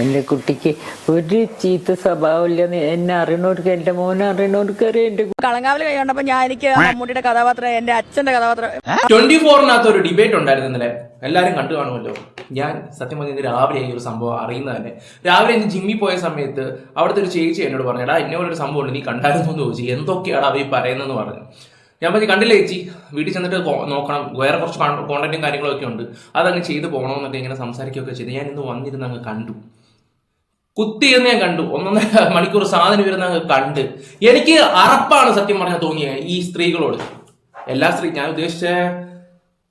എന്റെ കുട്ടിക്ക് ഒരു ചീത്ത സ്വഭാവമില്ലെന്ന് എന്നെ അറിയണവർക്ക് എന്റെ മോനെ അറിയണവർക്ക് അറിയാം. എന്റെ കളങ്കാവിൽ കൈ കണ്ടപ്പോ ഞാൻ എനിക്ക് മമ്മൂട്ടിയുടെ കഥാപാത്രം എന്റെ അച്ഛന്റെ കഥാപാത്രം ട്വന്റി ഫോറിനകത്ത് ഒരു ഡിബേറ്റ് ഉണ്ടായിരുന്നു ഇന്നലെ. എല്ലാവരും കണ്ടു കാണുമല്ലോ. ഞാൻ സത്യം പറഞ്ഞ രാവിലെ ഈ ഒരു സംഭവം അറിയുന്നത് തന്നെ. രാവിലെ എനിക്ക് ജിമ്മിൽ പോയ സമയത്ത് അവിടുത്തെ ഒരു ചേച്ചി എന്നോട് പറഞ്ഞു എടാ ഇന്ന ഒരു സംഭവം ഉണ്ട് നീ കണ്ടായിരുന്നു എന്ന് ചോദിച്ചു. എന്തൊക്കെയാണ് അവർ പറയുന്നതെന്ന് പറഞ്ഞു. ഞാൻ പറഞ്ഞു കണ്ടില്ല ചേച്ചി വീട്ടിൽ ചെന്നിട്ട് നോക്കണം. വേറെ കുറച്ച് കോണ്ടന്റും കാര്യങ്ങളൊക്കെ ഉണ്ട്. അതങ്ങ് ചെയ്ത് പോകണമെന്നൊക്കെ ഇങ്ങനെ സംസാരിക്കുകയൊക്കെ ചെയ്ത്. ഞാൻ ഇന്ന് വന്നിരുന്ന് അങ്ങ് കണ്ടു. കുത്തിയെന്ന് ഞാൻ കണ്ടു. ഒന്നൊന്നര മണിക്കൂർ സാധനം വരുന്ന കണ്ട്. എനിക്ക് അറപ്പാണ് സത്യം പറഞ്ഞാൽ തോന്നിയത് ഈ സ്ത്രീകളോട്. എല്ലാ സ്ത്രീ ഞാൻ ഉദ്ദേശിച്ച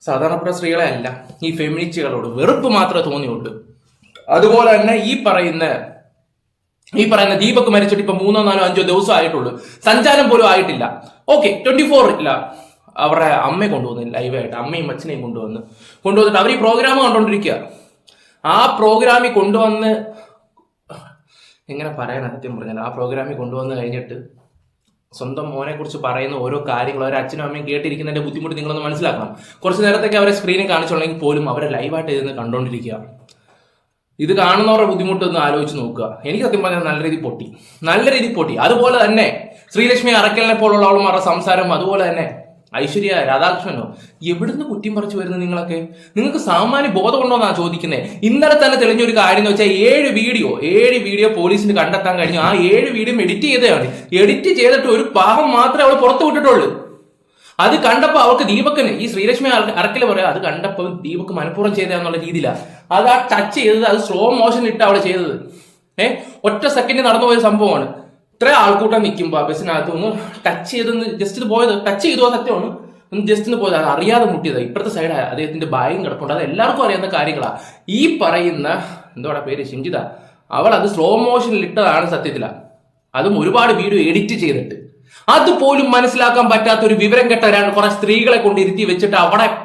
സാധാരണപ്പെട്ട സ്ത്രീകളെ അല്ല ഈ ഫെമിനിസ്റ്റുകളോട് വെറുപ്പ് മാത്രമേ തോന്നിയുള്ളൂ. അതുപോലെ തന്നെ ഈ പറയുന്ന ഈ പറയുന്ന ദീപക് മരിച്ചിട്ട് ഇപ്പൊ മൂന്നോ നാലോ അഞ്ചോ ദിവസം ആയിട്ടുള്ളൂ. സഞ്ചാരം പോലും ആയിട്ടില്ല. ഓക്കെ ട്വന്റി ഫോർ ഇല്ല അവരുടെ അമ്മയെ കൊണ്ടുവന്നു ലൈവായിട്ട് അമ്മയും അച്ഛനെയും കൊണ്ടുവന്ന്. കൊണ്ടുവന്നിട്ട് അവർ ഈ പ്രോഗ്രാം കണ്ടോണ്ടിരിക്കുക ആ പ്രോഗ്രാമിൽ കൊണ്ടുവന്ന് എങ്ങനെ പറയാൻ സത്യം പറഞ്ഞാൽ ആ പ്രോഗ്രാമിൽ കൊണ്ടുവന്ന് കഴിഞ്ഞിട്ട് സ്വന്തം മോനെ കുറിച്ച് പറയുന്ന ഓരോ കാര്യങ്ങൾ അവർ അച്ഛനും അമ്മയും കേട്ടിരിക്കുന്നതിന്റെ ബുദ്ധിമുട്ട് നിങ്ങളൊന്ന് മനസ്സിലാക്കണം. കുറച്ച് നേരത്തേക്ക് അവരെ സ്ക്രീനിൽ കാണിച്ചുള്ളെങ്കിൽ പോലും അവരെ ലൈവായിട്ട് ഇരുന്ന് കണ്ടോണ്ടിരിക്കുക. ഇത് കാണുന്നവരുടെ ബുദ്ധിമുട്ട് ഒന്ന് ആലോചിച്ച് നോക്കുക. എനിക്ക് സത്യം പറഞ്ഞാൽ നല്ല രീതി പൊട്ടി. നല്ല രീതി പൊട്ടി. അതുപോലെ തന്നെ ശ്രീലക്ഷ്മി അറക്കലിനെ പോലുള്ള അവളുമാരുടെ സംസാരം അതുപോലെ തന്നെ ഐശ്വര്യ രാധാകൃഷ്ണനോ എവിടുന്ന് കുറ്റിയും പറിച്ചു വരുന്നത് നിങ്ങളൊക്കെ? നിങ്ങൾക്ക് സാമാന്യ ബോധം ഉണ്ടോ എന്നാ ചോദിക്കുന്നത് ഇന്നലെ തന്നെ തെളിഞ്ഞൊരു കാര്യം എന്ന് വെച്ചാൽ ഏഴ് വീഡിയോ ഏഴ് വീഡിയോ പോലീസിന് കണ്ടെത്താൻ കഴിഞ്ഞു. ആ ഏഴ് വീഡിയോ എഡിറ്റ് ചെയ്തതാണ്. എഡിറ്റ് ചെയ്തിട്ട് ഒരു ഭാഗം മാത്രമേ അവൾ പുറത്തു വിട്ടിട്ടുള്ളൂ. അത് കണ്ടപ്പോ അവൾക്ക് ദീപക്കിന് ഈ ശ്രീലക്ഷ്മി അറക്കിൽ പറയാം അത് കണ്ടപ്പോ ദീപക്ക് മനഃപൂർവം ചെയ്തതെന്നുള്ള രീതിയിലാണ് അത് ആ ടച്ച് ചെയ്തത് അത് സ്ലോ മോഷൻ ഇട്ട് അവൾ ചെയ്തത്. ഏഹ് ഒറ്റ സെക്കൻഡ് നടന്നു പോയ സംഭവമാണ്. ഇത്ര ആൾക്കൂട്ടം നിൽക്കുമ്പോ ബസ്സിനകത്ത് ഒന്ന് ടച്ച് ചെയ്തൊന്ന് ജസ്റ്റ് പോയത് ടച്ച് ചെയ്തോ സത്യമാണ് ഒന്ന് ജസ്റ്റ് ഒന്ന് പോയത്. അത് അറിയാതെ മുട്ടിയത്. ഇപ്പുറത്തെ സൈഡ് അദ്ദേഹത്തിന്റെ ബായും കിടപ്പുണ്ട്. അത് എല്ലാവർക്കും അറിയാവുന്ന കാര്യങ്ങളാണ് ഈ പറയുന്ന എന്തോടാ പേര്? ശിഞ്ചിത അവൾ അത് സ്ലോ മോഷനിൽ ഇട്ടതാണ് സത്യത്തില. അതും ഒരുപാട് വീഡിയോ എഡിറ്റ് ചെയ്തിട്ട്. അതുപോലും മനസ്സിലാക്കാൻ പറ്റാത്ത ഒരു വിവരം കെട്ട ഒരാൾ കുറെ സ്ത്രീകളെ കൊണ്ട് ഇരുത്തി വെച്ചിട്ട് അവിടെ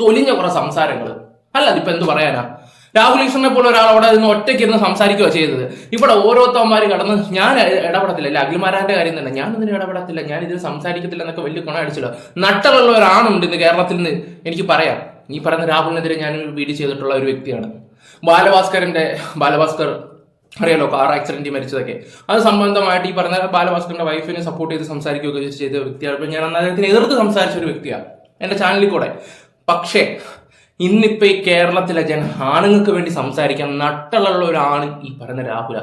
തൊലിഞ്ഞ കുറെ സംസാരങ്ങൾ അല്ല അതിപ്പോ എന്ത് പറയാനാ? രാഹുൽ ഈശ്വറിനെ പോലെ ഒരാൾ അവിടെ നിന്ന് ഒറ്റയ്ക്ക് ഇരുന്ന് സംസാരിക്കുക ചെയ്തത്. ഇവിടെ ഓരോരുത്തവന്മാർ കടന്ന് ഞാൻ ഇടപെടത്തില്ല. അല്ലെ? അഖിൽമാരാന്റെ കാര്യം തന്നെ. ഞാൻ ഇതിന് ഇടപെടത്തില്ല. ഞാൻ ഇതിന് സംസാരിക്കത്തില്ല എന്നൊക്കെ വലിയ ഗുണം അടിച്ചില്ല നട്ടലുള്ള ഒരാണുണ്ട് ഇന്ന് കേരളത്തിൽ നിന്ന് എനിക്ക് പറയാം. ഈ പറയുന്ന രാഹുലിനെതിരെ ഞാൻ വീട് ചെയ്തിട്ടുള്ള ഒരു വ്യക്തിയാണ്. ബാലഭാസ്കറിന്റെ ബാലഭാസ്കർ അറിയാലോ? കാർ ആക്സിഡന്റിൽ മരിച്ചതൊക്കെ. അത് സംബന്ധമായിട്ട് ഈ പറഞ്ഞ ബാലഭാസ്കറിന്റെ വൈഫിനെ സപ്പോർട്ട് ചെയ്ത് സംസാരിക്കുകയൊക്കെ ചെയ്ത വ്യക്തിയാണ്. ഞാൻ അദ്ദേഹത്തിന് എതിർത്ത് സംസാരിച്ച ഒരു വ്യക്തിയാണ്. എന്റെ ചാനലിൽ കൂടെ. പക്ഷേ ഇന്നിപ്പോ ഈ കേരളത്തിലെ ജന ആണുങ്ങൾക്ക് വേണ്ടി സംസാരിക്കാൻ നട്ടലുള്ള ഒരു ആണ് ഈ പറയുന്ന രാഹുല.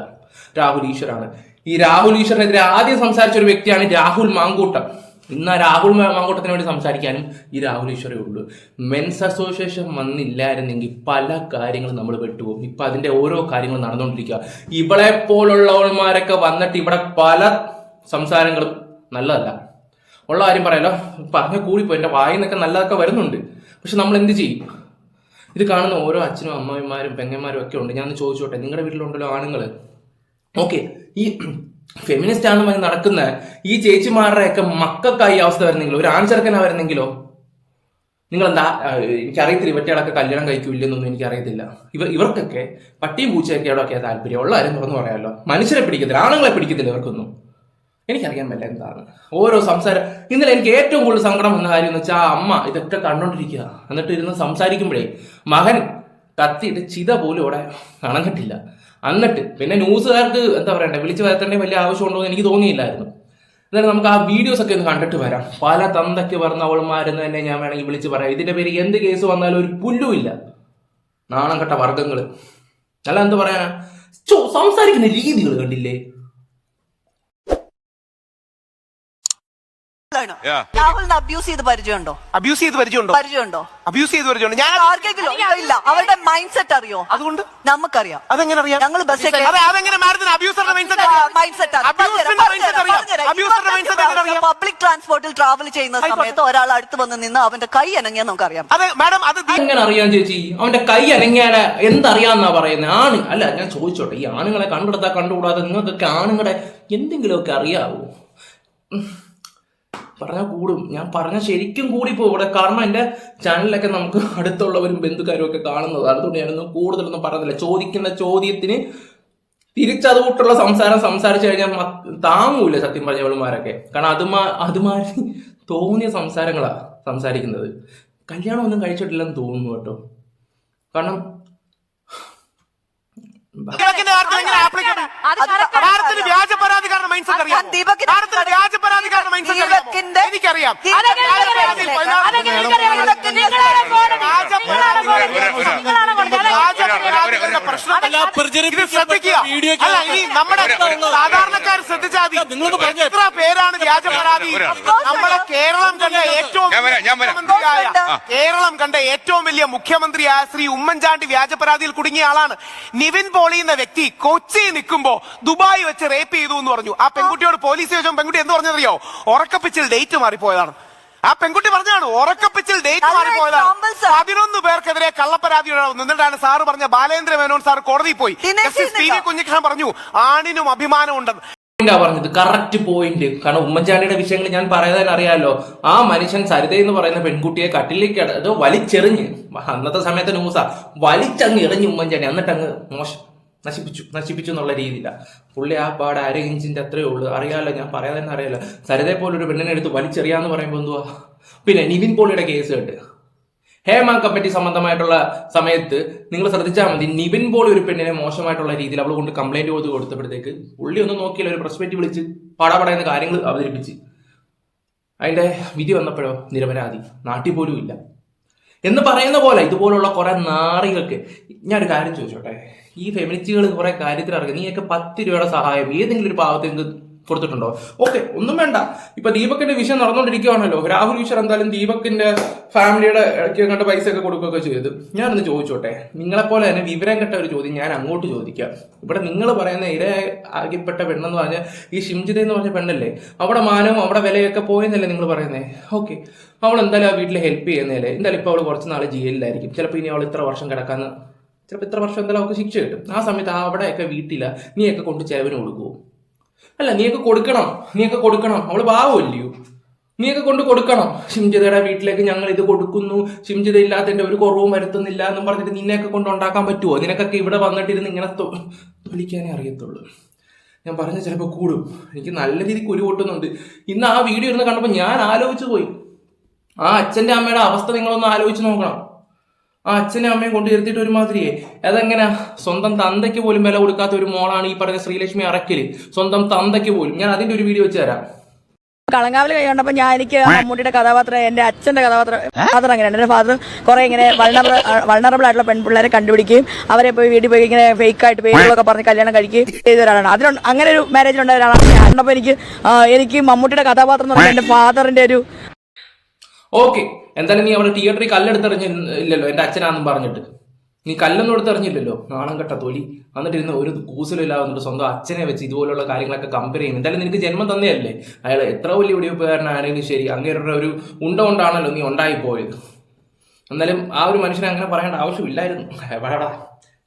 രാഹുൽ ഈശ്വരാണ്. ഈ രാഹുൽ ഈശ്വറിനെതിരെ ആദ്യം സംസാരിച്ച ഒരു വ്യക്തിയാണ് രാഹുൽ മാങ്കൂട്ടം. ഇന്ന് ആ രാഹുൽ മാങ്കൂട്ടത്തിന് വേണ്ടി സംസാരിക്കാനും ഈ രാഹുൽ ഈശ്വരേ ഉള്ളൂ. മെൻസ് അസോസിയേഷൻ വന്നില്ലായിരുന്നെങ്കിൽ പല കാര്യങ്ങളും നമ്മൾ പെട്ടുപോകും. ഇപ്പൊ അതിന്റെ ഓരോ കാര്യങ്ങളും നടന്നുകൊണ്ടിരിക്കുക ഇവളെ പോലുള്ളവന്മാരൊക്കെ വന്നിട്ട് ഇവിടെ പല സംസാരങ്ങളും നല്ലതല്ല. ഉള്ള കാര്യം പറയാലോ പറഞ്ഞ കൂടിപ്പോ എന്റെ വായിൽ നിന്നൊക്കെ നല്ലതൊക്കെ വരുന്നുണ്ട്. പക്ഷെ നമ്മൾ എന്ത് ചെയ്യും? ഇത് കാണുന്ന ഓരോ അച്ഛനും അമ്മമാരും പെങ്ങന്മാരും ഒക്കെ ഉണ്ട്. ഞാൻ ചോദിച്ചോട്ടെ? നിങ്ങളുടെ വീട്ടിലുണ്ടല്ലോ ആണുങ്ങൾ ഓക്കെ. ഈ ഫെമിനിസ്റ്റ് ആണെന്ന് പറഞ്ഞ് നടക്കുന്ന ഈ ചേച്ചിമാരുടെ ഒക്കെ മക്കൾക്കായി അവസ്ഥ വരുന്നെങ്കിലോ? ഒരു ആൺചെറുക്കനാ വരുന്നെങ്കിലോ? നിങ്ങൾ എന്താ എനിക്കറിയത്തില്ല ഇവറ്റകളൊക്കെ കല്യാണം കഴിക്കൂല്ലെന്നൊന്നും എനിക്കറിയത്തില്ല. ഇവ ഇവർക്കൊക്കെ പട്ടിയും പൂച്ചയൊക്കെ ഒക്കെ താല്പര്യം? ഉള്ള കാര്യം തുറന്നു പറയാമല്ലോ മനുഷ്യരെ പിടിക്കത്തില്ല ആണുങ്ങളെ പിടിക്കത്തില്ല ഇവർക്കൊന്നും. എനിക്കറിയാൻ പറ്റില്ല എന്താണ്. ഓരോ സംസാരം ഇന്നലെ എനിക്ക് ഏറ്റവും കൂടുതൽ സങ്കടം വന്ന കാര്യം എന്ന് വെച്ചാൽ അമ്മ ഇതൊക്കെ കണ്ടോണ്ടിരിക്കുക എന്നിട്ട് ഇരുന്ന് സംസാരിക്കുമ്പോഴേ മകൻ കത്തിയിട്ട് ചിത പോലും ഇവിടെ അണഞ്ഞിട്ടില്ല. എന്നിട്ട് പിന്നെ ന്യൂസുകാർക്ക് എന്താ പറയണ്ടേ വിളിച്ചു വരുത്തേണ്ട വലിയ ആവശ്യമുണ്ടോ എന്ന് എനിക്ക് തോന്നിയില്ലായിരുന്നു. എന്നാലും നമുക്ക് ആ വീഡിയോസ് ഒക്കെ ഒന്ന് കണ്ടിട്ട് വരാം. പല തന്തയ്ക്ക് പറഞ്ഞ അവളുമാരെന്ന് തന്നെ ഞാൻ വേണമെങ്കിൽ വിളിച്ച് പറയാം. ഇതിന്റെ പേര് എന്ത് കേസ് വന്നാലും ഒരു പുല്ലുമില്ല നാണം കെട്ട വർഗങ്ങൾ അല്ല എന്ത് പറയാനാ? സംസാരിക്കുന്ന രീതികൾ കണ്ടില്ലേ? രാഹുലിനെ അബ്യൂസ് ചെയ്ത് പരിചയമുണ്ടോ? അബ്യൂസ് ചെയ്ത് പരിചയമുണ്ടോ? പരിചയമുണ്ടോ? അബ്യൂസ് ചെയ്ത് പരിചയമുണ്ടോ? ഞാൻ ആർക്കെങ്കിലും ഇല്ല അവരുടെ മൈൻഡ് സെറ്റ് അറിയോ? അതുകൊണ്ട്? നമുക്കറിയാം. അതെങ്ങനെ അറിയാം? ഞങ്ങൾ ബസ് അതെ അതെങ്ങനെ മാഡത്തിന് അബ്യൂസറുടെ mind set mind set mind set അറിയാം. അബ്യൂസറിന്റെ മൈൻഡ് സെറ്റ് അറിയാം? പബ്ലിക് ട്രാൻസ്പോർട്ടിൽ ട്രാവൽ ചെയ്യുന്ന. സമയത്ത് ഒരാൾ അടുത്ത് വന്ന് നിന്ന് അവന്റെ കൈ അനങ്ങിയാൽ നമുക്കറിയാം. അതെ മാഡം അത് എങ്ങനെ അറിയാം ചേച്ചി? അവന്റെ കൈ അനങ്ങിയാണ് എന്തറിയാന്നാ പറയുന്നത് ആണ് അല്ല ഞാൻ ചോദിച്ചോട്ടെ. ഈ ആണുങ്ങളെ കണ്ടെടുത്താ കണ്ടുകൂടാതെ നിങ്ങൾക്കൊക്കെ ആണുങ്ങളെ എന്തെങ്കിലുമൊക്കെ അറിയാവോ. പറഞ്ഞാൽ കൂടും. ഞാൻ പറഞ്ഞ ശരിക്കും കൂടി പോകും ഇവിടെ കാരണം എന്റെ ചാനലിലൊക്കെ നമുക്ക് അടുത്തുള്ളവരും ബന്ധുക്കാരും ഒക്കെ കാണുന്നത്. അതുകൊണ്ട് ഞാനൊന്നും കൂടുതലൊന്നും പറഞ്ഞില്ല. ചോദിക്കുന്ന ചോദ്യത്തിന് തിരിച്ചതുകൂട്ടുള്ള സംസാരം സംസാരിച്ചു കഴിഞ്ഞാൽ താങ്ങൂല സത്യം പറഞ്ഞവളുമാരൊക്കെ കാരണം അതുമാ അതുമാരി തോന്നിയ സംസാരങ്ങളാണ് സംസാരിക്കുന്നത്. കല്യാണം ഒന്നും കഴിച്ചിട്ടില്ലെന്ന് തോന്നുന്നു കേട്ടോ. കാരണം വ്യാജ കാര്യത്തിൽ പരാതിക്കാരുടെ മൈൻഡ് സെറ്റ് അറിയാം വ്യാജ പരാതിക്കാരുടെ മൈൻഡ് സെറ്റ് എനിക്കറിയാം. ശ്രദ്ധിക്കുക. ഇനി നമ്മുടെ സാധാരണക്കാർ ശ്രദ്ധിച്ചാൽ മതി എത്ര പേരാണ് വ്യാജ പരാതി നമ്മളെ കേരളം കണ്ട ഏറ്റവും. മുഖ്യമന്ത്രിയായ കേരളം കണ്ട ഏറ്റവും വലിയ മുഖ്യമന്ത്രിയായ ശ്രീ ഉമ്മൻചാണ്ടി വ്യാജ പരാതിയിൽ കുടുങ്ങിയ ആളാണ്. നിവിൻ പോളി എന്ന വ്യക്തി കൊച്ചി നിൽക്കുമ്പോ ദുബായ് വെച്ച് റേപ്പ് ചെയ്തു എന്ന് പറഞ്ഞു. ആ പെൺകുട്ടിയോട് പോലീസ് ചോദിച്ചോ പെൺകുട്ടി എന്ത് പറഞ്ഞറിയോ ഉറക്കപ്പിച്ചിൽ ഡേറ്റ് മാറിപ്പോയതാണ്. ആ പെൺകുട്ടി പറഞ്ഞാണ് ഉറക്കപ്പിച്ചിൽ ഡേറ്റ് മാറിപ്പോയതാണ്. പതിനൊന്ന് പേർക്കെതിരെ കള്ളപ്പരാതി എന്നിട്ടാണ് സാറ് പറഞ്ഞ ബാലേന്ദ്ര മേനോൻ സാർ കോടതിയിൽ പോയി. ജസ്റ്റിസ് പി വി കുഞ്ഞികൃഷ്ണൻ പറഞ്ഞു ആണിനും അഭിമാനമുണ്ടെന്ന് പോയിന്റാ പറഞ്ഞത് കറക്റ്റ് പോയിന്റ് കാരണം ഉമ്മൻചാണ്ടിയുടെ വിഷയങ്ങൾ ഞാൻ പറയാൻ അറിയാലോ ആ മനുഷ്യൻ സരിത എന്ന് പറയുന്ന പെൺകുട്ടിയെ കട്ടിലേക്ക് അതോ അത് വലിച്ചെറിഞ്ഞ്. അന്നത്തെ സമയത്ത് ന്യൂസാ വലിച്ചങ്ങ് എറിഞ്ഞ് ഉമ്മൻചാണ്ടി. എന്നിട്ട് അങ്ങ് മോശം. നശിപ്പിച്ചു നശിപ്പിച്ചു എന്നുള്ള രീതിയില്ല. പുള്ളി ആ പാട് അര ഇഞ്ചിന്റെ അത്രയേ ഉള്ളൂ. അറിയാലോ ഞാൻ പറയാൻ തന്നെ അറിയാലോ. സരിതയെ പോലെ ഒരു പെണ്ണിനെ എടുത്ത് വലിച്ചെറിയാന്ന് പറയുമ്പോൾ എന്തുവാ? പിന്നെ നിവിൻ പോളിയുടെ കേസ് കേട്ട്. ഹേമ കമ്മിറ്റി സംബന്ധമായിട്ടുള്ള സമയത്ത് നിങ്ങൾ ശ്രദ്ധിച്ചാൽ മതി നിവിൻ പോളി ഒരു പെണ്ണിനെ മോശമായിട്ടുള്ള രീതിയിൽ അവൾ കൊണ്ട് കംപ്ലൈന്റ് കൊടുത്ത് കൊടുത്തപ്പോഴത്തേക്ക് പുള്ളി ഒന്നും നോക്കിയില്ല ഒരു പ്രസ്പെക്റ്റ് വിളിച്ച് പാടാപടയുന്ന കാര്യങ്ങൾ അവതരിപ്പിച്ച്. അതിന്റെ വിധി വന്നപ്പോഴോ നിരപരാധി. നാട്ടിൽ പോലും ഇല്ല. എന്ന് പറയുന്ന പോലെ ഇതുപോലുള്ള കുറെ നാറികൾക്ക്. ഒരു കാര്യം ചോദിച്ചോട്ടെ? ഈ ഫെമിനിസ്റ്റുകൾ കുറെ കാര്യത്തിൽ ഇറങ്ങി നീയൊക്കെ പത്ത് രൂപയുടെ സഹായം ഏതെങ്കിലും ഒരു പാവത്തിന് കൊടുത്തിട്ടുണ്ടോ? ഓക്കെ ഒന്നും വേണ്ട. ഇപ്പൊ ദീപക്കിന്റെ വിഷയം നടന്നുകൊണ്ടിരിക്കുകയാണല്ലോ രാഹുൽ ഈശ്വർ എന്തായാലും ദീപക്കിന്റെ ഫാമിലിയുടെ ഇടയ്ക്ക് കണ്ട് പൈസ ഒക്കെ കൊടുക്കുകയൊക്കെ ചെയ്തു. ഞാനൊന്ന് ചോദിച്ചോട്ടെ? നിങ്ങളെപ്പോലെ തന്നെ വിവരം കെട്ട ഒരു ചോദ്യം ഞാൻ അങ്ങോട്ട് ചോദിക്കാം. ഇവിടെ നിങ്ങൾ പറയുന്ന ഇരയാകപ്പെട്ട പെണ്ണെന്ന് പറഞ്ഞാൽ ഈ ഷിംജിത എന്ന് പറഞ്ഞ പെണ്ണല്ലേ? അവിടെ മാനവും അവിടെ വിലയൊക്കെ പോയെന്നല്ലേ നിങ്ങൾ പറയുന്നത് ഓക്കെ അവൾ എന്തായാലും ആ വീട്ടിൽ ഹെൽപ്പ് ചെയ്യുന്നതല്ലേ? എന്തായാലും ഇപ്പോൾ അവൾ കുറച്ച് നാൾ ജയിലിലായിരിക്കും. ചിലപ്പോൾ ഇനി അവൾ ഇത്ര വർഷം കിടക്കാന്ന്. ചിലപ്പോൾ ഇത്ര വർഷം എന്തായാലും അവൾക്ക് ശിക്ഷ കിട്ടും. ആ സമയത്ത് അവിടെയൊക്കെ വീട്ടില. നീയൊക്കെ കൊണ്ട് ചെലവിന് കൊടുക്കുമോ അല്ല നീയൊക്കെ കൊടുക്കണം. നീയൊക്കെ കൊടുക്കണം. അവൾ പാവമല്ലയോ? നീയൊക്കെ കൊണ്ട് കൊടുക്കണം. ഷിംജിതയുടെ വീട്ടിലേക്ക് ഞങ്ങൾ ഇത് കൊടുക്കുന്നു. ഷിംജിത ഇല്ലാത്തതിന്റെ ഒരു കുറവും വരുത്തുന്നില്ല എന്നും പറഞ്ഞിട്ട് നിന്നെയൊക്കെ കൊണ്ട് ഉണ്ടാക്കാൻ പറ്റുമോ നിനക്കൊക്കെ ഇവിടെ വന്നിട്ടിരുന്ന് ഇങ്ങനെ തൊലിക്കാനേ അറിയത്തുള്ളൂ. ഞാൻ പറഞ്ഞ ചിലപ്പോൾ കൂടും. എനിക്ക് നല്ല രീതിക്ക് കുരു പൊട്ടുന്നുണ്ട്. ഇന്ന് ആ വീഡിയോ ഇരുന്ന് കണ്ടപ്പോൾ ഞാൻ ആലോചിച്ചു പോയി. ആ അച്ഛന്റെ അമ്മയുടെ അവസ്ഥ നിങ്ങളൊന്ന് ആലോചിച്ച് നോക്കണം. ആ അച്ഛനെ അമ്മയും കൊണ്ട് ഒരു ഒരുമാതിരിയെ. അതെങ്ങനെ? സ്വന്തം തന്തയ്ക്ക് പോലും വില കൊടുക്കാത്ത ഒരു മോളാണ് ഈ പറഞ്ഞ ശ്രീലക്ഷ്മി അറക്കൽ സ്വന്തം തന്തയ്ക്ക് പോലും. ഞാൻ അതിന്റെ ഒരു വീഡിയോ വെച്ച് തരാം. കളങ്കാവിൽ കൈ കണ്ടപ്പോ ഞാൻ എനിക്ക് മമ്മൂട്ടിയുടെ കഥാപാത്രം എന്റെ അച്ഛന്റെ കഥാപാത്രം ഫാദർ അങ്ങനെയാണ്. എന്റെ ഫാദർ കുറെ ഇങ്ങനെ വൾണറബിൾ വൾണറബിൾ ആയിട്ടുള്ള പെൺപിള്ളേരെ കണ്ടുപിടിക്കുകയും അവരെ പോയി വീട്ടിൽ പോയി ഇങ്ങനെ ഫേക്ക് ആയിട്ട് പേരുകളൊക്കെ പറഞ്ഞ് കല്യാണം കഴിക്കുകയും ചെയ്ത ഒരാളാണ്. അതിന് അങ്ങനെ ഒരു മാരേജിലുണ്ടായ ഒരാളാണ് ഞാൻ. എനിക്ക് എനിക്ക് മമ്മൂട്ടിയുടെ കഥാപാത്രം എന്ന് പറഞ്ഞാൽ എന്റെ ഫാദറിന്റെ ഒരു ഓക്കെ. എന്തായാലും നീ അവിടെ തിയേറ്ററിൽ കല്ലെടുത്തെറിഞ്ഞ ഇല്ലല്ലോ എന്റെ അച്ഛനാന്നും പറഞ്ഞിട്ട്. നീ കല്ലൊന്നും എടുത്തെറിഞ്ഞില്ലല്ലോ. നാണം കെട്ട തൊലി. എന്നിട്ട് ഒരു കൂസലില്ലാതെ വന്നിട്ട് സ്വന്തം അച്ഛനെ വെച്ച് ഇതുപോലുള്ള കാര്യങ്ങളൊക്കെ കമ്പയർ ചെയ്യും എന്തായാലും നിനക്ക് ജന്മം തന്നെയല്ലേ? അയാൾ എത്ര വലിയ വെടിവെപ്പുകാരനാണെങ്കിലും ശരി അങ്ങേരുടെ ഒരു ഉണ്ട കൊണ്ടാണല്ലോ നീ ഉണ്ടായി പോയത് എന്നാലും ആ ഒരു മനുഷ്യനെ അങ്ങനെ പറയേണ്ട ആവശ്യമില്ലായിരുന്നു. എവിടെടാ?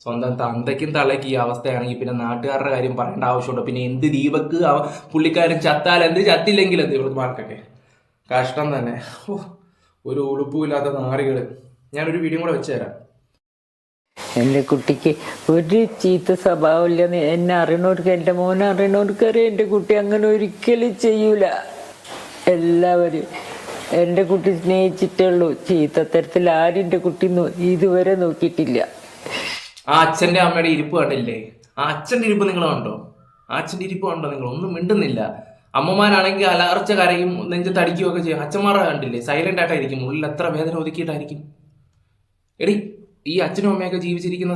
സ്വന്തം തന്തയ്ക്കും തള്ളയ്ക്കും ഈ അവസ്ഥയാണെങ്കിൽ പിന്നെ നാട്ടുകാരുടെ കാര്യം പറയേണ്ട ആവശ്യമുണ്ടോ. പിന്നെ എന്ത് ദീപക്ക് പുള്ളിക്കാരൻ ചത്താൽ എന്ത് ചത്തില്ലെങ്കിൽ എന്ത് ഇവർക്ക് കഷ്ടം തന്നെ. ഒരു ഉളുപ്പുമില്ലാത്ത നാറികൾ ഞാനൊരു വീഡിയോ കൂടെ വെച്ച് തരാം എന്റെ കുട്ടിക്ക് ഒരു ചീത്ത സ്വഭാവമില്ലെന്ന് എന്നെ അറിയണവർക്ക് എന്റെ മോനെ അറിയണവർക്ക് അറിയാം. എന്റെ കുട്ടി അങ്ങനെ ഒരിക്കലും ചെയ്യൂല. എല്ലാവരും എന്റെ കുട്ടി സ്നേഹിച്ചിട്ടേ ചീത്ത ചീത്തത്തരത്തിൽ ആരും എന്റെ കുട്ടി ഇതുവരെ നോക്കിയിട്ടില്ല. ആ അച്ഛന്റെ അമ്മയുടെ ഇരിപ്പ് കണ്ടില്ലേ? ആ അച്ഛന്റെ ഇരിപ്പ് നിങ്ങൾ കണ്ടോ? ആ അച്ഛന്റെ ഇരിപ്പ് കണ്ടോ നിങ്ങൾ? ഒന്നും മിണ്ടുന്നില്ല. അമ്മമാരാണെങ്കിൽ അലർച്ച കരയും നെഞ്ചത്തടിക്കുകയും ഒക്കെ ചെയ്യും. അച്ഛന്മാരെ കണ്ടില്ലേ? സൈലന്റ് ആയിട്ടായിരിക്കും ഉള്ളിൽ എത്ര വേദന ഒതുക്കിയിട്ടായിരിക്കും? എടി ഈ അച്ഛനും അമ്മയൊക്കെ ജീവിച്ചിരിക്കുന്ന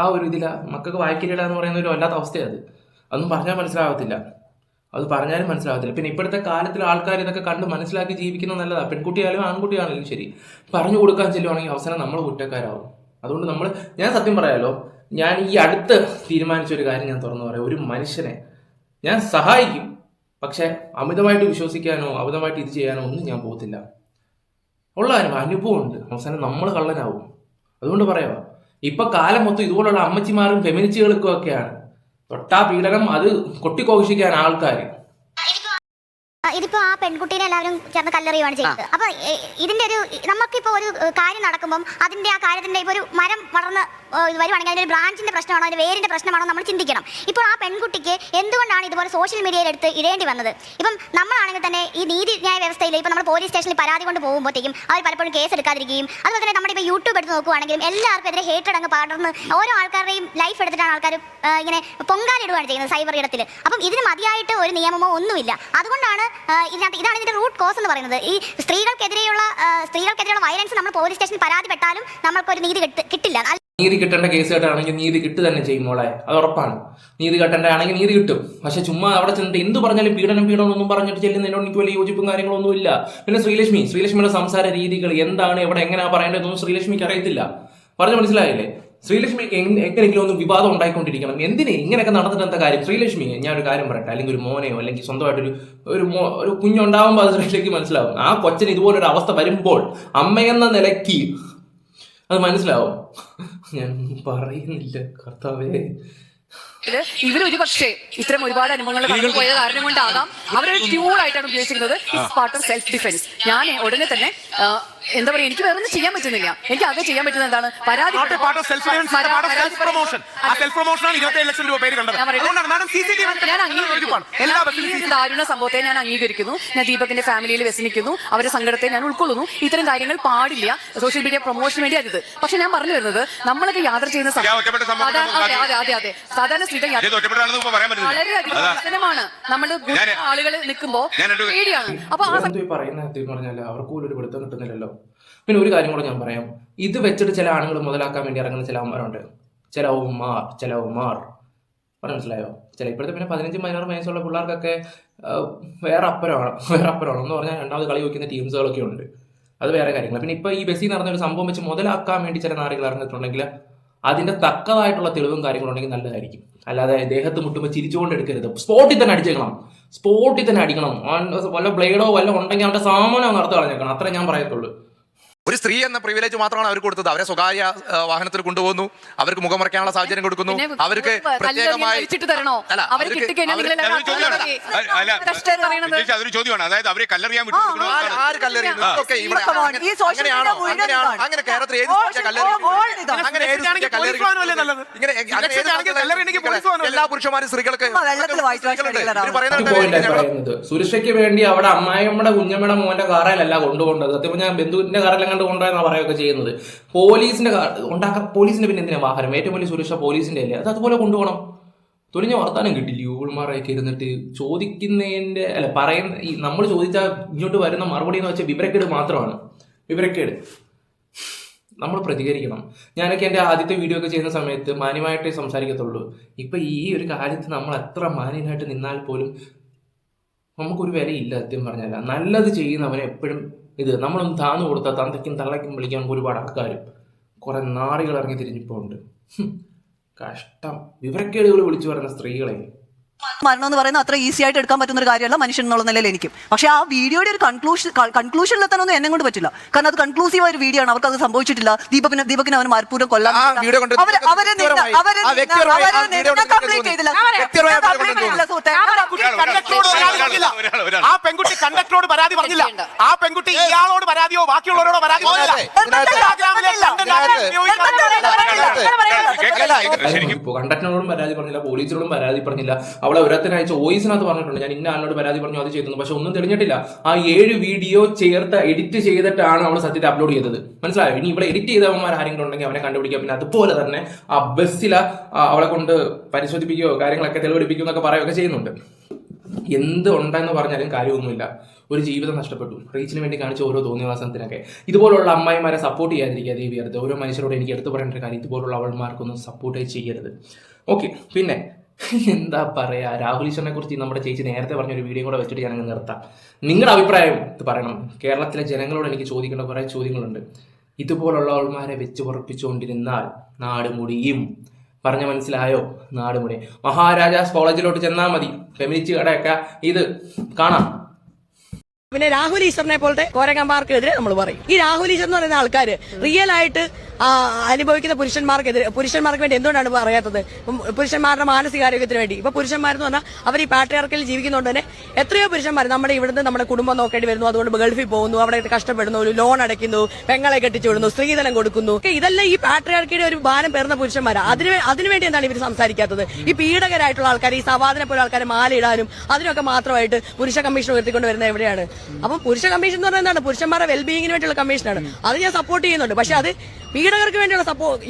ആ ഒരു ഇതില മക്കൾക്ക് വായിക്കില്ല എന്ന് പറയുന്ന ഒരു വല്ലാത്ത അത്. അതൊന്നും പറഞ്ഞാൽ മനസ്സിലാവത്തില്ല. അത് പറഞ്ഞാലും മനസ്സിലാവത്തില്ല. പിന്നെ ഇപ്പോഴത്തെ കാലത്തിൽ ആൾക്കാർ ഇതൊക്കെ കണ്ട് മനസ്സിലാക്കി ജീവിക്കുന്നത് നല്ലതാണ് പെൺകുട്ടിയായാലും ആൺകുട്ടിയാണെങ്കിലും ശരി. പറഞ്ഞു കൊടുക്കാൻ ചെല്ലുവാണെങ്കിൽ അവസാനം നമ്മൾ കുറ്റക്കാരാവും. അതുകൊണ്ട് നമ്മൾ ഞാൻ സത്യം പറയാലോ ഞാൻ ഈ അടുത്ത് തീരുമാനിച്ച ഒരു കാര്യം ഞാൻ തുറന്നു പറയാം. ഒരു മനുഷ്യനെ ഞാൻ സഹായിക്കും. പക്ഷെ അമിതമായിട്ട് വിശ്വസിക്കാനോ അമിതമായിട്ട് ഇത് ചെയ്യാനോ ഒന്നും ഞാൻ പോകത്തില്ല. ഉള്ള അനുഭവം ഉണ്ട് അവസാനം നമ്മൾ കള്ളനാവും. അതുകൊണ്ട് പറയാം. ഇപ്പൊ കാലം മൊത്തം ഇതുപോലുള്ള അമ്മച്ചിമാരും ഫെമിനിസ്റ്റുകൾക്കും ഒക്കെയാണ്. തൊട്ടാ പീഡനം അത് കൊട്ടിക്കോഷിക്കാൻ ആൾക്കാർ പെൺകുട്ടീനെ എല്ലാവരും ചേർന്ന് കല്ലെറിയുവാണ് ചെയ്തത് അപ്പൊ ഇതിന്റെ ഒരു നമുക്കിപ്പോ ഒരു കാര്യം നടക്കുമ്പോൾ അതിന്റെ ആ കാര്യത്തിന്റെ ഇപ്പൊ ഒരു മരം വളർന്ന് വരുവാണെങ്കിൽ അതിന്റെ ബ്രാഞ്ചിന്റെ പ്രശ്നമാണോ അതിന്റെ വേരിന്റെ പ്രശ്നമാണോ നമ്മൾ ചിന്തിക്കണം. ഇപ്പോൾ ആ പെൺകുട്ടിക്ക് എന്തുകൊണ്ടാണ് ഇതുപോലെ സോഷ്യൽ മീഡിയയിൽ എടുത്ത് ഇടേണ്ടി വന്നത്? ഇപ്പം നമ്മളാണെങ്കിൽ തന്നെ ഈ നീതി നീതിന്യായ വ്യവസ്ഥയിൽ ഇപ്പം നമ്മൾ പോലീസ് സ്റ്റേഷനിൽ പരാതി കൊണ്ട് പോകുമ്പോഴത്തേക്കും അവർ പലപ്പോഴും കേസ് എടുക്കാതിരിക്കുകയും അതുപോലെ തന്നെ നമ്മുടെ ഇപ്പോൾ യൂട്യൂബ് എടുത്ത് നോക്കുവാണെങ്കിലും എല്ലാവർക്കും എതിരെ ഹേറ്റഡ് അങ്ങ് പടർന്ന് ഓരോ ആൾക്കാരുടെയും ലൈഫ് എടുത്തിട്ടാണ് ആൾക്കാർ ഇങ്ങനെ പൊങ്കാലിടുകയാണ് ചെയ്യുന്നത് സൈബർ ഇടത്തിൽ അപ്പം ഇതിന് മതിയായിട്ട് ഒരു നിയമമോ ഒന്നുമില്ല. അതുകൊണ്ടാണ് ആ, ഇതിനകത്ത് ഇതാണ് ഇതിന്റെ റൂട്ട് കോസ് എന്ന് പറയുന്നത്. ഈ സ്ത്രീകൾക്കെതിരെയുള്ള സ്ത്രീകൾക്കെതിരെയുള്ള വയലൻസ് നമ്മൾ പോലീസ് സ്റ്റേഷനിൽ പരാതിപ്പെട്ടാലും നമ്മൾക്കൊരു നീതി കിട്ടി- കിട്ടില്ല. നീതി കിട്ടേണ്ട കേസ് കേട്ടാണെങ്കിൽ നീതി കിട്ടു തന്നെ ചെയ്യും മോളെ. അത് ഉറപ്പാണ്. നീതി കെട്ടേണ്ട ആണെങ്കിൽ നീതി കിട്ടും. പക്ഷെ ചുമ്മാ അവിടെ ചെന്നിട്ട് എന്ത് പറഞ്ഞാലും പീഡനം പീഡനം ഒന്നും പറഞ്ഞിട്ട് ചെല്ലുന്നതിനോട് എനിക്ക് വലിയ യോജിപ്പും കാര്യങ്ങളൊന്നും ഇല്ല. പിന്നെ ശ്രീലക്ഷ്മി ശ്രീലക്ഷ്മിയുടെ സംസാര രീതികൾ എന്താണ് എവിടെ എങ്ങനെയാണ് പറയേണ്ടതെന്നൊന്നും ശ്രീലക്ഷ്മിക്ക് അറിയത്തില്ല. പറഞ്ഞു മനസ്സിലായില്ലേ? ശ്രീലക്ഷ്മി എങ്- എങ്ങനെയെങ്കിലും ഒന്ന് വിവാദം ഉണ്ടായിക്കൊണ്ടിരിക്കണം. എന്തിനെ ഇങ്ങനെയൊക്കെ നടന്നിട്ട് എന്താ കാര്യം? ശ്രീലക്ഷ്മി ഞാൻ ഒരു കാര്യം പറയട്ടെ. അല്ലെങ്കിൽ ഒരു മോനെയോ അല്ലെങ്കിൽ സ്വന്തമായിട്ടൊരു ഒരു മോ ഒരു കുഞ്ഞുണ്ടാവുമ്പോൾ അത് ശ്രീലക്ഷ്മിക്ക് മനസ്സിലാവും. ആ കൊച്ചൻ ഇതുപോലൊരു അവസ്ഥ വരുമ്പോൾ അമ്മയെന്ന നിലയ്ക്ക് അത് മനസ്സിലാവും. ഞാൻ പറയുന്നില്ല കർത്താവേ. ഇവരൊരു പക്ഷേ ഇത്തരം ഒരുപാട് അനുഭവങ്ങൾ കടന്നു പോയ കാരണം കൊണ്ടാകാം. അവരൊരു ട്യൂൾ ആയിട്ടാണ് ഉപയോഗിച്ചിരുന്നത് it's part of self defence ഞാൻ ഉടനെ തന്നെ എന്താ പറയുക എനിക്ക് വേറെ ഒന്നും ചെയ്യാൻ പറ്റുന്നില്ല. എനിക്ക് ആകെ ചെയ്യാൻ പറ്റുന്ന എന്താണ്? പരാതി ദാരുണ സംഭവത്തെ ഞാൻ അംഗീകരിക്കുന്നു. ഞാൻ ദീപകിന്റെ ഫാമിലിയിൽ വ്യസനിക്കുന്നു. അവരുടെ സങ്കടത്തെ ഞാൻ ഉൾക്കൊള്ളുന്നു. ഇത്തരം കാര്യങ്ങൾ പാടില്ല. സോഷ്യൽ മീഡിയ പ്രൊമോഷൻ വേണ്ടി അരുത്. പക്ഷെ ഞാൻ പറഞ്ഞു വരുന്നത് നമ്മളൊക്കെ യാത്ര ചെയ്യുന്ന അതെ അതെ അതെ അതെ സാധാരണ സ്ത്രീകൾ വളരെയധികം അതാ. നമ്മൾ ആളുകൾ നിൽക്കുമ്പോൾ പേടിയാണ്. അപ്പൊ ആ പറയുന്നത് പറഞ്ഞാൽ അവർക്ക് പോലും ഒരു പിടുത്തം കിട്ടുന്നില്ലല്ലോ. പിന്നെ ഒരു കാര്യം കൂടെ ഞാൻ പറയാം. ഇത് വെച്ചിട്ട് ചില ആണുങ്ങൾ മുതലാക്കാൻ വേണ്ടി ഇറങ്ങുന്ന ചില അവന്മാരുണ്ട്. ചില ഉമാർ ചില ഉമാർ പറഞ്ഞ മനസ്സിലായോ? ചില ഇപ്പോഴത്തെ പിന്നെ പതിനഞ്ചും പതിനാറ് വയസ്സുള്ള പിള്ളേർക്കൊക്കെ വേറെ അപ്പുറമാണ് വേറെ അപ്പുറമാണ് എന്ന് പറഞ്ഞാൽ രണ്ടാമത് കളി വയ്ക്കുന്ന ടീംസുകളൊക്കെ ഉണ്ട്. അത് വേറെ കാര്യങ്ങൾ പിന്നെ ഇപ്പൊ ഈ ബസ്സിൽ നടന്ന ഒരു സംഭവം വെച്ച് മുതലാക്കാൻ വേണ്ടി ചില നാടുകൾ ഇറങ്ങിയിട്ടുണ്ടെങ്കിൽ അതിന്റെ തക്കതായിട്ടുള്ള തെളിവും കാര്യങ്ങളുണ്ടെങ്കിൽ നല്ലതായിരിക്കും. അല്ലാതെ ദേഹത്ത് മുട്ടുമ്പോൾ ചിരിച്ചുകൊണ്ട് എടുക്കരുത് സ്പോട്ടിൽ തന്നെ അടിച്ചേക്കണം. സ്പോട്ടിൽ തന്നെ അടിക്കണം. വല്ല ബ്ലേഡോ വല്ല ഉണ്ടെങ്കിൽ അവന്റെ സാമാനം നടത്തി കളഞ്ഞേക്കണം. അത്രേ ഞാൻ പറയത്തുള്ളൂ. ഒരു സ്ത്രീ എന്ന പ്രിവിലേജ് മാത്രമാണ് അവർ കൊടുത്തത്. അവരെ സ്വകാര്യ വാഹനത്തിൽ കൊണ്ടുപോകുന്നു. അവർക്ക് മുഖം മറയ്ക്കാനുള്ള സാഹചര്യം കൊടുക്കുന്നു. അവർക്ക് പ്രത്യേകമായി അതൊരു ചോദ്യമാണ്. അതായത് അവരെ കല്ലെറിയാൻ അങ്ങനെ- കേരളത്തിൽ ഏത് എല്ലാ പുരുഷന്മാരും സ്ത്രീകൾക്ക് സുരക്ഷയ്ക്ക് വേണ്ടി അവിടെ അമ്മായിയമ്മയുടെ കുഞ്ഞമ്മയുടെ മോന്റെ കാറിലല്ല കൊണ്ടുപോകേണ്ടത്. സത്യം ഞാൻ ബന്ധുവിന്റെ കാറിലും കണ്ട് കൊണ്ടുപോയെന്നാ പറയുകയൊക്കെ ചെയ്യുന്നത്. പോലീസിന്റെ ഉണ്ടാക്കാൻ പോലീസിന്റെ പിന്നെ എന്തിനാ വാഹനം? ഏറ്റവും വലിയ സുരക്ഷ പോലീസിന്റെ അല്ലേ? അത് അതുപോലെ കൊണ്ടുപോകണം. തുണിഞ്ഞ വർത്താനം കിട്ടില്ല യൂൾമാരൊക്കെ ഇരുന്നിട്ട് ചോദിക്കുന്നതിന്റെ അല്ല പറയുന്ന ഈ നമ്മൾ ചോദിച്ചാൽ ഇങ്ങോട്ട് വരുന്ന മറുപടി എന്ന് വെച്ചാൽ വിവരക്കേട് മാത്രമാണ്. വിവരക്കേട്. നമ്മൾ പ്രതികരിക്കണം. ഞാനൊക്കെ എന്റെ ആദ്യത്തെ വീഡിയോ ഒക്കെ ചെയ്യുന്ന സമയത്ത് മാന്യമായിട്ടേ സംസാരിക്കത്തുള്ളൂ. ഇപ്പൊ ഈ ഒരു കാര്യത്തിൽ നമ്മൾ എത്ര മാന്യനായിട്ട് നിന്നാൽ പോലും നമുക്കൊരു വിലയില്ല സത്യം പറഞ്ഞാൽ നല്ലത് ചെയ്യുന്നവനെ എപ്പോഴും ഇത് നമ്മളൊന്ന് താന്നു കൊടുത്ത തന്തയ്ക്കും തള്ളയ്ക്കും വിളിക്കാൻ ഒരുപാട് ആൾക്കാരും കുറെ നാറികൾ ഇറങ്ങി തിരിഞ്ഞിപ്പോണ്ട് കഷ്ടം. വിവരക്കേടുകൾ വിളിച്ചു പറയുന്ന സ്ത്രീകളെ. മരണം എന്ന് പറയുന്നത് അത്ര ഈസി ആയിട്ട് എടുക്കാൻ പറ്റുന്ന ഒരു കാര്യമല്ല മനുഷ്യൻ എന്നുള്ള നിലയിൽ എനിക്കും. പക്ഷെ ആ വീഡിയോയുടെ ഒരു കൺക്ലൂഷൻ കൺക്ലൂഷനിൽ എത്താനൊന്നും എന്നെ കൊണ്ട് പറ്റില്ല. കാരണം അത് കൺക്ലൂസീവ് ഒരു വീഡിയോ ആണ്. അവർക്ക് അത് സംഭവിച്ചിട്ടില്ല. ദീപകിനെ ദീപകിനെ അവൻ മനഃപൂർവം കൊല്ലാൻ ആ വീഡിയോ കൊണ്ട്. അവരെ അവരെ നിന്ന ചെയ്തില്ല. ആ പെൺകുട്ടി കണ്ടക്ടറോട് പരാതി പറഞ്ഞില്ല. ആ പെൺകുട്ടി കണ്ടക്ടറോട് പരാതി പറഞ്ഞില്ല. ആ പെൺകുട്ടി ഇയാളോട് പരാതിയോ ബാക്കിയുള്ളവരോടോ പരാതി കണ്ടക്ടറിനോടും പരാതി പറഞ്ഞില്ല പോലീസിനോടും പരാതി പറഞ്ഞില്ല. അവളെ ഒരത്തിന് അയച്ച വോയിസിനകത്ത് പറഞ്ഞിട്ടുണ്ട്. ഞാൻ ഇന്ന ആളിനോട് പരാതി പറഞ്ഞു അത് ചെയ്തു പക്ഷെ ഒന്നും തെളിഞ്ഞിട്ടില്ല. ആ ഏഴ് വീഡിയോ ചേർത്ത് എഡിറ്റ് ചെയ്തിട്ടാണ് അവൾ സത്യത്തെ അപ്ലോഡ് ചെയ്തത്. മനസ്സിലായോ? ഇനി ഇവിടെ എഡിറ്റ് ചെയ്തവന്മാർ ആരെങ്കിലും ഉണ്ടെങ്കിൽ അവനെ കണ്ടുപിടിക്കാം. പിന്നെ അതുപോലെ തന്നെ ആ ബസ്സിലെ അവളെ കൊണ്ട് പരിശോധിപ്പിക്കുകയോ കാര്യങ്ങളൊക്കെ തെളിവെടുപ്പിക്കുകയോ എന്നൊക്കെ പറയുകയൊക്കെ ചെയ്യുന്നുണ്ട്. എന്ത് ഉണ്ടെന്ന് പറഞ്ഞാലും കാര്യമൊന്നുമില്ല. ഒരു ജീവിതം നഷ്ടപ്പെട്ടു. റീച്ചിന് വേണ്ടി കാണിച്ച ഓരോ തോന്നിയവാസനത്തിനൊക്കെ ഇതുപോലുള്ള അമ്മായിമാരെ സപ്പോർട്ട് ചെയ്യാതിരിക്കുക ദേവി അടുത്ത്. ഓരോ മനുഷ്യരോട് എനിക്ക് എടുത്തു പറയേണ്ട ഒരു കാര്യം ഇതുപോലുള്ള അവൾമാർക്കൊന്നും സപ്പോർട്ടേ ചെയ്യരുത്. ഓക്കെ പിന്നെ എന്താ പറയാ? രാഹുൽ ഈശ്വറിനെ കുറിച്ച് നമ്മുടെ ചേച്ചി നേരത്തെ പറഞ്ഞ ഒരു വീഡിയോ കൂടെ വെച്ചിട്ട് ഞാനങ്ങ് നിർത്താം. നിങ്ങളുടെ അഭിപ്രായം ഇത് പറയണം. കേരളത്തിലെ ജനങ്ങളോട് എനിക്ക് ചോദിക്കേണ്ട കുറേ ചോദ്യങ്ങളുണ്ട്. ഇതുപോലുള്ള അവൾമാരെ വെച്ച് ഉറപ്പിച്ചുകൊണ്ടിരുന്നാൽ നാട് മുടിയും. പറഞ്ഞ മനസ്സിലായോ? നാടുമുടി. മഹാരാജാസ് കോളേജിലോട്ട് ചെന്നാൽ മതി. ഫെമിനിസ്റ്റ് കടയൊക്കെ ഇത് കാണാം. പിന്നെ രാഹുൽ ഈശ്വറിനെ പോലത്തെ കോരകന്മാർക്കെതിരെ നമ്മൾ പറയും. ഈ രാഹുൽ ഈശ്വർ എന്ന് പറയുന്ന ആൾക്കാർ റിയൽ ആയിട്ട് അനുഭവിക്കുന്ന പുരുഷന്മാർക്കെതിരെ പുരുഷന്മാർക്ക് വേണ്ടി എന്തുകൊണ്ടാണ് പറയാത്തത്? പുരുഷന്മാരുടെ മാനസികാരോഗ്യത്തിന് വേണ്ടി. ഇപ്പൊ പുരുഷന്മാരെന്ന് പറഞ്ഞാൽ അവർ ഈ പാട്രിയാർക്കിൽ ജീവിക്കുന്നതുകൊണ്ട് തന്നെ എത്രയോ പുരുഷന്മാർ നമ്മുടെ ഇവിടുന്ന് നമ്മുടെ കുടുംബം നോക്കേണ്ടി വരുന്നു. അതുകൊണ്ട് ഗൾഫിൽ പോകുന്നു അവിടെ കഷ്ടപ്പെടുന്നു ഒരു ലോൺ അടയ്ക്കുന്നു പെങ്ങളെ കെട്ടിച്ചു വിടുന്നു സ്ത്രീധനം കൊടുക്കുന്നു. ഇതെല്ലാം ഈ പാട്രിയാർക്കിയുടെ ഒരു ഭാരം പേർന്ന പുരുഷന്മാരാണ് അതിന് അതിനുവേണ്ടി എന്താണ് ഇവർ സംസാരിക്കാത്തത്? ഈ പീഡകരായിട്ടുള്ള ആൾക്കാർ ഈ സവാദിനെ പോലെ ആൾക്കാരെ മാലയിടാനും അതിനൊക്കെ മാത്രമായിട്ട് പുരുഷ കമ്മീഷൻ ഉയർത്തിക്കൊണ്ട് വരുന്നത് എവിടെയാണ്? അപ്പം പുരുഷ കമ്മീഷൻ എന്ന് പറഞ്ഞാൽ എന്താണ്? പുരുഷന്മാരെ വെൽബീയിങ്ങിന് വേണ്ടിയുള്ള കമ്മീഷനാണ് അത് ഞാൻ സപ്പോർട്ട് ചെയ്യുന്നുണ്ട്. പക്ഷെ അത് പീഡകർക്ക് വേണ്ടിയുള്ള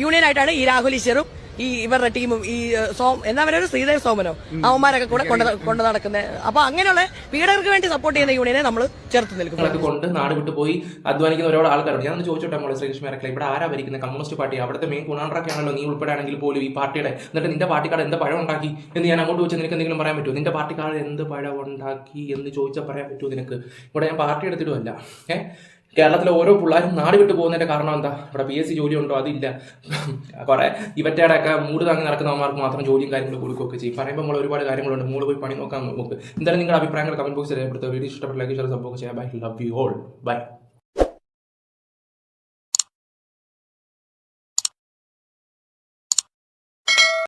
യൂണിയൻ ആയിട്ടാണ് ഈ രാഹുൽ ഈശ്വറും ഈ ഇവരുടെ ടീമും ഈ സോ എന്താ പറയുക ശ്രീദേവ് സോമനോ അവന്മാരൊക്കെ കൂടെ കൊണ്ട് കൊണ്ട് നടക്കുന്നത് അപ്പൊ അങ്ങനെയുള്ള പീഡകർക്ക് വേണ്ടി സപ്പോർട്ട് ചെയ്യുന്ന യൂണിയനെ നമ്മൾ ചേർത്ത് നിൽക്കും. കൊണ്ട് നാട് വിട്ടു പോയി അധ്വാനിക്കുന്ന ഒരുപാട് ആൾക്കാരുണ്ട്. ഞാൻ ചോദിച്ചോട്ടെ നമ്മളെ ശ്രീകൃഷ്ണ മേരക്കല ഇവിടെ ആരാ ഭരിക്കുന്ന? Communist party. അവിടുത്തെ മെയിൻ ഗുണാണ്ടൊക്കെ ആണല്ലോ നീ ഉൾപ്പെടെയാണെങ്കിൽ പോലും ഈ പാർട്ടിയുടെ. എന്നിട്ട് നിന്റെ പാർട്ടിക്കാർ എന്ത് പഴം ഉണ്ടാക്കി? എന്ന് ഞാൻ അങ്ങോട്ട് ചോദിച്ചാൽ നിനക്ക് എന്തെങ്കിലും പറയാൻ പറ്റുമോ? നിന്റെ പാർട്ടിക്കാർ എന്ത് പഴം ഉണ്ടാക്കി എന്ന് ചോദിച്ചാൽ പറയാൻ പറ്റുമോ നിനക്ക്? ഇവിടെ ഞാൻ പാർട്ടി എടുത്തിട്ടുമല്ല. ഏഹ് കേരളത്തിലെ ഓരോ പിള്ളേരും നാട് വിട്ടു പോകുന്നതിന്റെ കാരണം എന്താ? ഇവിടെ പി എസ് സി ജോലി ഉണ്ടോ അതില്ല. കുറെ ഇവറ്റയുടെ ഒക്കെ മൂട് താങ്ങി നടക്കുന്നവന്മാർക്ക് മാത്രം ജോലിയും കാര്യങ്ങളും കൊടുക്കുകയൊക്കെ ചെയ്യും. പറയുമ്പോൾ നമ്മൾ ഒരുപാട് കാര്യങ്ങളുണ്ട്. മൂൾ പോയി പണി നോക്കാൻ നോക്ക്. എന്തായാലും നിങ്ങളുടെ അഭിപ്രായങ്ങൾ കമന്റ് ബോക്സിൽ രേഖപ്പെടുത്തുക. വീഡിയോ ഇഷ്ടപ്പെട്ട ലൈക്ക് ഷെയർ സംഭവം ചെയ്യാം. Bye love you all bye